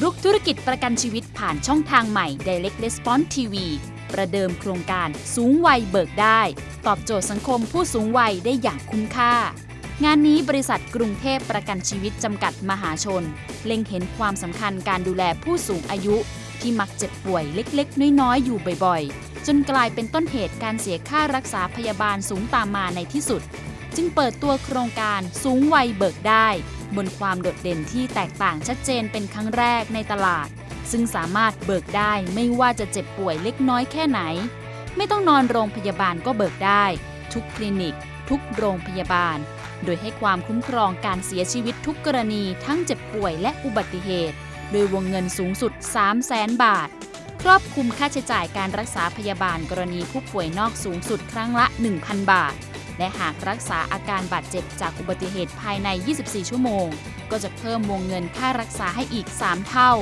รุกธุรกิจประกันชีวิตผ่านช่องทางใหม่ Direct Response TV ประเดิมโครงการสูงวัยเบิกได้ ตอบโจทย์สังคมผู้สูงวัยได้อย่างคุ้มค่า งานนี้บริษัทกรุงเทพประกันชีวิตจำกัดมหาชน เล็งเห็นความสำคัญการดูแลผู้สูงอายุ ที่มักเจ็บป่วยเล็กๆ น้อยๆ อยู่บ่อยๆ จนกลายเป็นต้นเหตุการเสียค่ารักษาพยาบาลสูงตามมาในที่สุด จึงเปิดตัวโครงการสูงวัยเบิกได้ บนความโดดเด่นที่แตกต่างชัดเจนเป็นครั้งแรกในตลาด ซึ่งสามารถเบิกได้ไม่ว่าจะเจ็บป่วยเล็กน้อยแค่ไหน ไม่ต้องนอนโรงพยาบาลก็เบิกได้ ทุกคลินิก ทุกโรงพยาบาล โดยให้ความคุ้มครองการเสียชีวิตทุกกรณีทั้งเจ็บป่วยและอุบัติเหตุ โดยวงเงินสูงสุด 3 0 0แสนบาท ครอบคลุมค่าใช้จ่ายการรักษาพยาบาลกรณีผู้ป่วยนอกสูงสุดครั้งละ 1,000 บาท และหากรักษาอาการบาดเจ็บจากอุบัติเหตุภายใน 24 ชั่วโมง ก็จะเพิ่มวงเงินค่ารักษาให้อีก 3 เท่า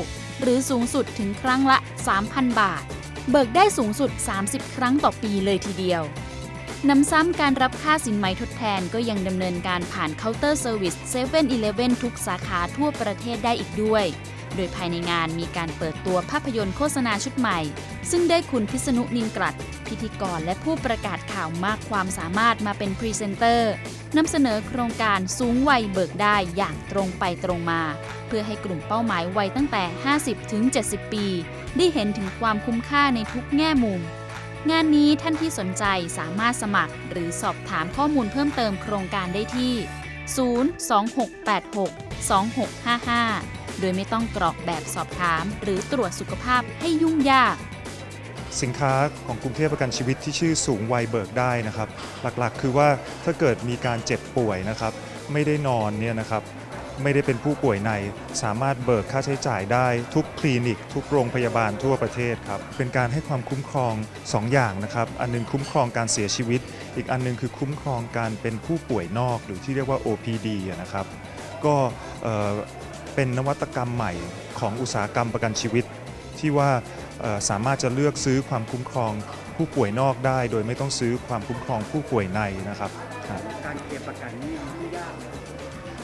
หรือสูงสุดถึงครั้งละ 3,000 บาท เบิกได้สูงสุด 30 ครั้งต่อปีเลยทีเดียวนำซ้ำการรับค่าสินไหมทดแทนก็ยังดำเนินการผ่านเคาน์เตอร์เซอร์วิส7 e เ e ่ e อทุกสาขาทั่วประเทศได้อีกด้วย ดยภายในงานมีการเปิดตัวภาพยนตร์โฆษณาชุดใหม่ ซึ่งได้คุณพิษณุนินกรัตพิธีกรและผู้ประกาศข่าวมากความสามารถมาเป็นพรีเซนเตอร์นำเสนอโครงการสูงวัยเบิกได้อย่างตรงไปตรงมา เพื่อให้กลุ่มเป้าหมายวัยตั้งแต่ 50 ถึง 70 ปี ได้เห็นถึงความคุ้มค่าในทุกแง่มุม งานนี้ท่านที่สนใจสามารถสมัคร หรือสอบถามข้อมูลเพิ่มเติมโครงการได้ที่ 026862655 โดยไม่ต้องกรอกแบบสอบถาม หรือตรวจสุขภาพให้ยุ่งยาก สินค้าของกรุงเทพประกันชีวิตที่ชื่อสูงวัยเบิกได้นะครับ หลักๆ คือว่าถ้าเกิดมีการเจ็บป่วยนะครับ ไม่ได้นอนเนี่ยนะครับ ไม่ได้เป็นผู้ป่วยใน สามารถเบิกค่าใช้จ่ายได้ทุกคลินิก ทุกโรงพยาบาลทั่วประเทศครับ เป็นการให้ความคุ้มครอง 2 อย่างนะครับ อันหนึงคุ้มครองการเสียชีวิต อีกอันหนึงคือคุ้มครองการเป็นผู้ป่วยนอก หรือที่เรียกว่า OPD อะนะครับ ก็เอ่อ เป็นนวัตกรรมใหม่ของอุตสาหกรรมประกันชีวิต ที่ว่าสามารถจะเลือกซื้อความคุ้มครองผู้ป่วยนอกได้ โดยไม่ต้องซื้อความคุ้มครองผู้ป่วยในนะครับการเคลมประกันนี่ไม่ยาก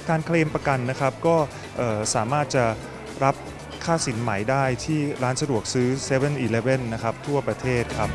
การเคลมประกันนะครับก็สามารถจะรับค่าสินไหมได้ที่ร้านสะดวกซื้อ7 e เ e ่ e อนะครับทั่วประเทศครับ